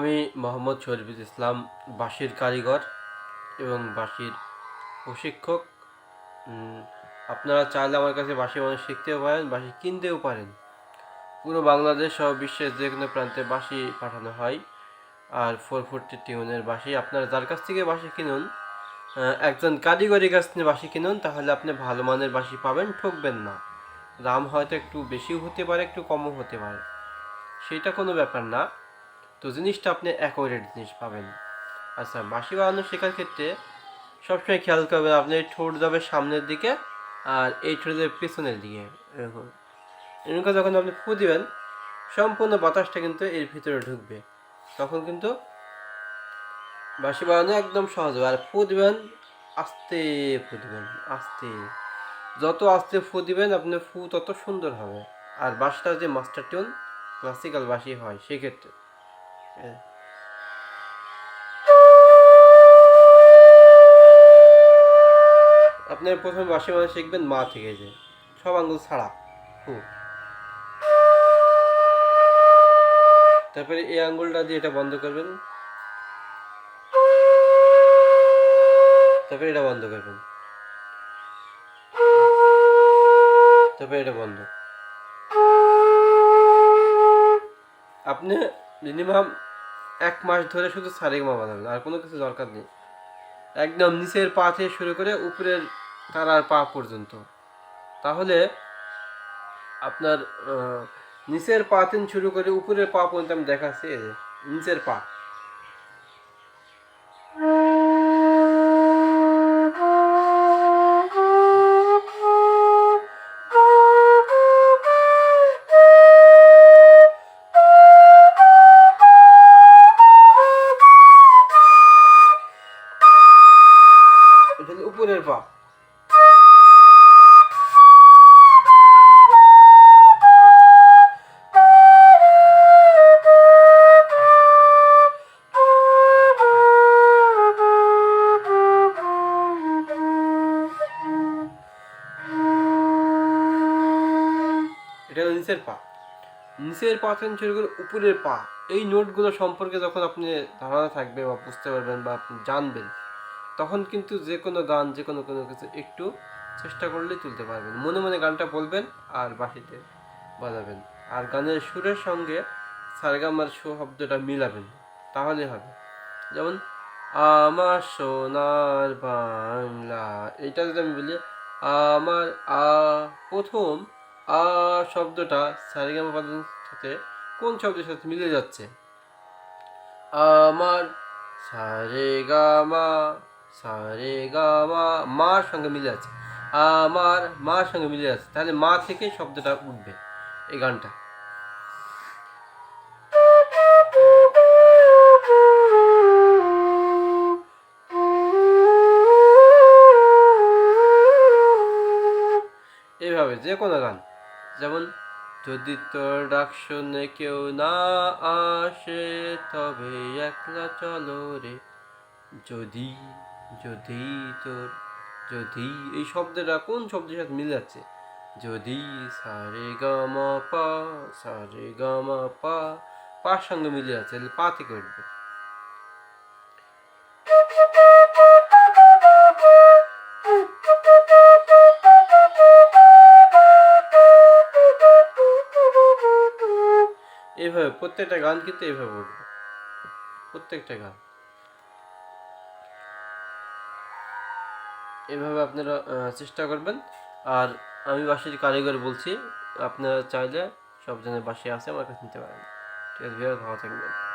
আমি মোহাম্মদ শরীফুল ইসলাম বাঁশির কারিগর এবং বাঁশির প্রশিক্ষক। আপনারা চাইলে আমার কাছে বাঁশি মানুষ শিখতেও পারেন, বাঁশি কিনতেও পারেন। পুরো বাংলাদেশ সহ বিশ্বের যে কোনো প্রান্তে বাঁশি পাঠানো হয়। আর ফোর ফোরটি টিউনের বাঁশি, আপনারা যার কাছ থেকে বাঁশি কিনুন একজন কারিগরের কাছ থেকে বাঁশি কিনুন, তাহলে আপনি ভালো মানের বাঁশি পাবেন, ঠকবেন না। দাম হয়তো একটু বেশিও হতে পারে, একটু কমও হতে পারে। সেটা কোনো ব্যাপার না। তো জিনিসটা আপনি অ্যাকোরেট জিনিস পাবেন। আচ্ছা বাঁশি বানানো শেখার ক্ষেত্রে সবসময় খেয়াল করবেন, আপনি ঠোঁট যাবে সামনের দিকে আর এই ঠোঁট যাবে পেছনের দিকে, এরকম। এরকম যখন আপনি ফু দিবেন, সম্পূর্ণ বাতাসটা কিন্তু এর ভিতরে ঢুকবে। তখন কিন্তু বাঁশি বানানো একদম সহজ হবে। আর ফু দিবেন, আস্তে ফু দিবেন, আস্তে। যত আস্তে ফু দিবেন, আপনার ফু তত সুন্দর হবে। আর বাঁশিটা যে মাস্টার টিউন ক্লাসিক্যাল বাঁশি হয়, সেক্ষেত্রে। আপনার প্রথমে বাঁশি মানে শিখবেন, মা থেকে যে। সব আঙ্গুল ছাড়া। তারপরে এই আঙ্গুলটা দিয়ে এটা বন্ধ করবেন। তারপরে এটা বন্ধ করবেন। তারপরে এটা বন্ধ। আপনি মিনিমাম এক মাস ধরে শুধু সারেগমা বাজাবেন আর কোনো কিছু দরকার নেই। একদম নিচের পা থেকে শুরু করে উপরের তারার পা পর্যন্ত। তাহলে আপনার নিচের পা থেকে শুরু করে উপরের পা পর্যন্ত আমি দেখাচ্ছি নিচের পা। হলো এটা হলো নিচের পা। নিচের পা থেকে উপরের পা। এই নোটগুলো সম্পর্কে যখন আপনি ধারণা থাকবে বা বুঝতে পারবেন বা আপনি জানবেন তখন কিন্তু যে কোনো গান, যে কোনো কোনো কিছু একটু চেষ্টা করলেই তুলতে পারবেন। মনে মনে গানটা বলবেন আর বাসিতে বাজাবেন। আর গানের সুরের সঙ্গে সারগামার শব্দটা মিলাবেন, তাহলে হবে। যেমন, আমার সোনার বাংলা এটা যদি আমি বলি, আমার আ, প্রথম আ শব্দটা সারেগামা বাজানোর সাথে কোন শব্দের সাথে মিলে যাচ্ছে? আমার সারে গামা সারে গামা মার সঙ্গে মিলে আছে। আমার মার সঙ্গে মিলে আছে। তাহলে মা থেকে শব্দটা উঠবে এই গানটা। এইভাবে যে কোনো গান। যেমন, যদি তোর ডাক শুনে কেউ না আসে, তবে একলা চলো রে। যদি যদি তোর, যদি, এই শব্দটা কোন শব্দের সাথে মিলে যাচ্ছে? যদি সারে গামা পা, সারে গামা পা, পার সঙ্গে মিলে যাচ্ছে, তাহলে পা থেকে উঠবে। এইভাবে প্রত্যেকটা গান কিন্তু এভাবে উঠবে। প্রত্যেকটা গান। এভাবে আপনারা চেষ্টা করবেন। আর আমি বাসির কারিগর বলছি, আপনারা চাইলে সব জনের বাসি আছে, আমার কাছে নিতে পারেন। ঠিক আছে ভালো থাকবেন।